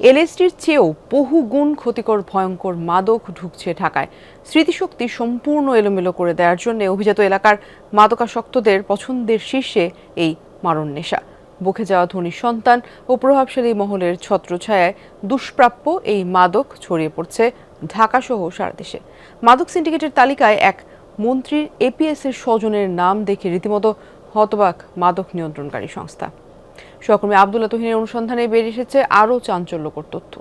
এলএসডির চেয়েও বহু গুণ ক্ষতিকর, ভয়ঙ্কর মাদক ঢুকছে ঢাকায়। স্মৃতিশক্তি সম্পূর্ণ এলোমেলো করে দেওয়ার জন্য অভিজাত এলাকার মাদকাসক্তদের পছন্দের শীর্ষে এই মারণ নেশা। বুকে যাওয়া ধনীর সন্তান ও প্রভাবশালী মহলের ছত্রছায়ায় দুষ্প্রাপ্য এই মাদক ছড়িয়ে পড়ছে ঢাকাসহ সারা দেশে। মাদক সিন্ডিকেটের তালিকায় এক মন্ত্রীর এপিএস এর স্বজনের নাম দেখে রীতিমতো হতবাক মাদক নিয়ন্ত্রণকারী সংস্থা। সহকর্মী আবদুল্লা তুহিনের অনুসন্ধানে বেরিয়ে এসেছে আরও চাঞ্চল্যকর তথ্য।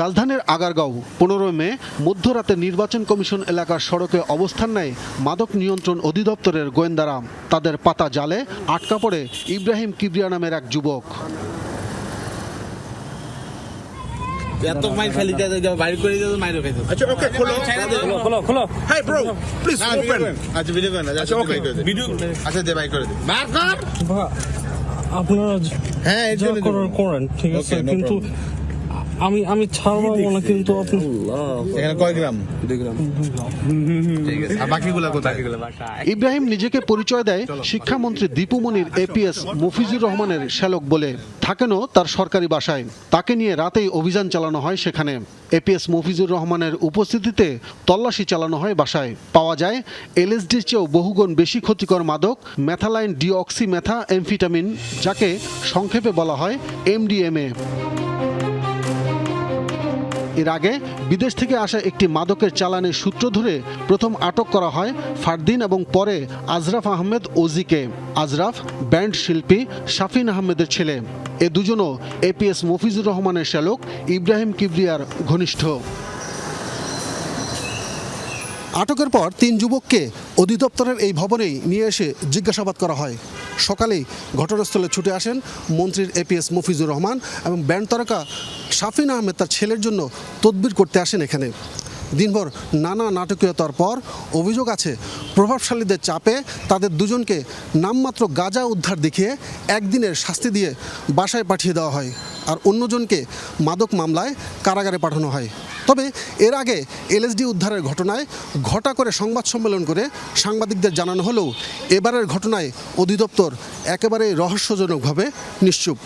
রাজধানীর আগারগাঁও, পনেরোই মে, মধ্যরাতে নির্বাচন কমিশন এলাকার সড়কে অবস্থান নেয় মাদক নিয়ন্ত্রণ অধিদপ্তরের গোয়েন্দারাম তাদের পাতা জালে আটকা পড়ে ইব্রাহিম কিবরিয়া নামের এক যুবক। এত মাইল খালি দিয়ে বাইর করে দিয়ে মাইল খাইতে আচ্ছা ওকে খোলো। খোলো খোলো খোলো। হাই ব্রো প্লিজ ওপেন আচ্ছা ভিডিও করেন আচ্ছা ওকে বাইর করে দিন ভিডিও আচ্ছা দে বাইর করে দে বার কর আপনারা হ্যাঁ এই জন্য করেন ঠিক আছে কিন্তু আমি আমি ছাড়বো না কিন্তু আপনি এখানে কয় গ্রাম? ইব্রাহিম নিজেকে পরিচয় দেয় শিক্ষামন্ত্রী দীপুমনির এপিএস মফিজুর রহমানের শ্যালক বলে। থাকেনও তার সরকারি বাসায়। তাকে নিয়ে রাতেই অভিযান চালানো হয় সেখানে। এপিএস মফিজুর রহমানের উপস্থিতিতে তল্লাশি চালানো হয় বাসায়। পাওয়া যায় এলএসডির চেয়েও বহুগুণ বেশি ক্ষতিকর মাদক ম্যাথালাইন ডিঅক্সি ম্যাথা এমফিটামিন যাকে সংক্ষেপে বলা হয় এমডিএমএ। এর আগে বিদেশ থেকে আসা একটি মাদকের চালানের সূত্র ধরে প্রথম আটক করা হয় ফারদিন এবং পরে আজরাফ আহমেদ ওজিকে। আজরাফ, ব্যান্ড শিল্পী শাফিন আহমেদের ছেলে। এ দুজনও এপিএস মফিজুর রহমানের শ্যালক, ইব্রাহিম কিবরিয়ার ঘনিষ্ঠ। আটকের পর তিন যুবককে অধিদপ্তরের এই ভবনেই নিয়ে এসে জিজ্ঞাসাবাদ করা হয়। সকালেই ঘটনাস্থলে ছুটে আসেন মন্ত্রীর এপিএস মফিজুর রহমান এবং ব্যান্ড তারকা শাফিন আহমেদ তার ছেলের জন্য তদবির করতে আসেন এখানে। দিনভর নানা নাটকীয়তার পর অভিযোগ আছে, প্রভাবশালীদের চাপে তাদের দুজনকে নামমাত্র গাজা উদ্ধার দেখিয়ে একদিনের শাস্তি দিয়ে বাসায় পাঠিয়ে দেওয়া হয়। আর অন্যজনকে মাদক মামলায় কারাগারে পাঠানো হয়। তবে এর আগে এলএসডি উদ্ধারের ঘটনায় ঘটা করে সংবাদ সম্মেলন করে সাংবাদিকদের জানানো হলেও এবারের ঘটনায় অধিদপ্তর একেবারে রহস্যজনকভাবে নিশ্চুপ।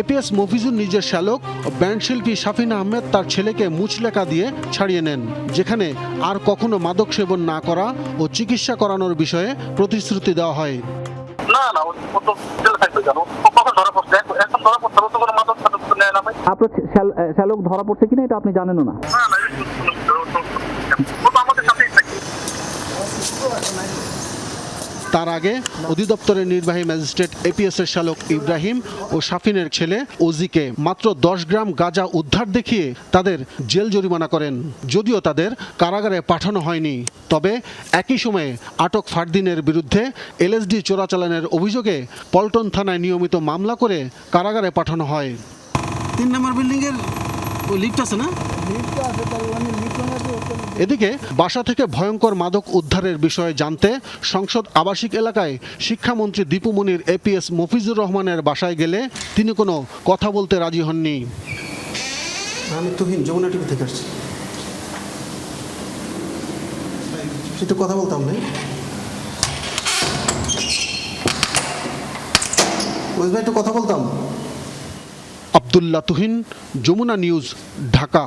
এপিএস মফিজুর নিজের শ্যালক ও ব্যান্ড শিল্পী শাফিন আহমেদ তার ছেলেকে মুচলেকা দিয়ে ছাড়িয়ে নেন, যেখানে আর কখনো মাদক সেবন না করা ও চিকিৎসা করানোর বিষয়ে প্রতিশ্রুতি দেওয়া হয়। না না আপনার শ্যালক ধরা পড়ছে কিনা এটা আপনি জানেনও না। তার আগে অধিদপ্তরের নির্বাহী ম্যাজিস্ট্রেট এপিএস এর শ্যালক ইব্রাহিম ও শাফিনের ছেলে ওজিকে মাত্র দশ গ্রাম গাঁজা উদ্ধার দেখিয়ে তাদের জেল জরিমানা করেন। যদিও তাদের কারাগারে পাঠানো হয়নি। তবে একই সময়ে আটক ফারদিনের বিরুদ্ধে এলএসডি চোরাচালানের অভিযোগে পল্টন থানায় নিয়মিত মামলা করে কারাগারে পাঠানো হয়। তিন নম্বর বিল্ডিং এর লিফট আছে না? এদিকে বাসা থেকে ভয়ঙ্কর মাদক উদ্ধারের বিষয়ে জানতে সংসদ আবাসিক এলাকায় শিক্ষামন্ত্রী দীপু দীপুমনির এপিএস মফিজুর রহমানের বাসায় গেলে তিনি কোনো কথা বলতে রাজি হননি। আমি তুহিন যমুনা টিভি থেকে আসছি। কথা বলতাম ওই ভাই একটু কথা বলতাম? আবদুল্লাহ তুহিন যমুনা নিউজ ঢাকা।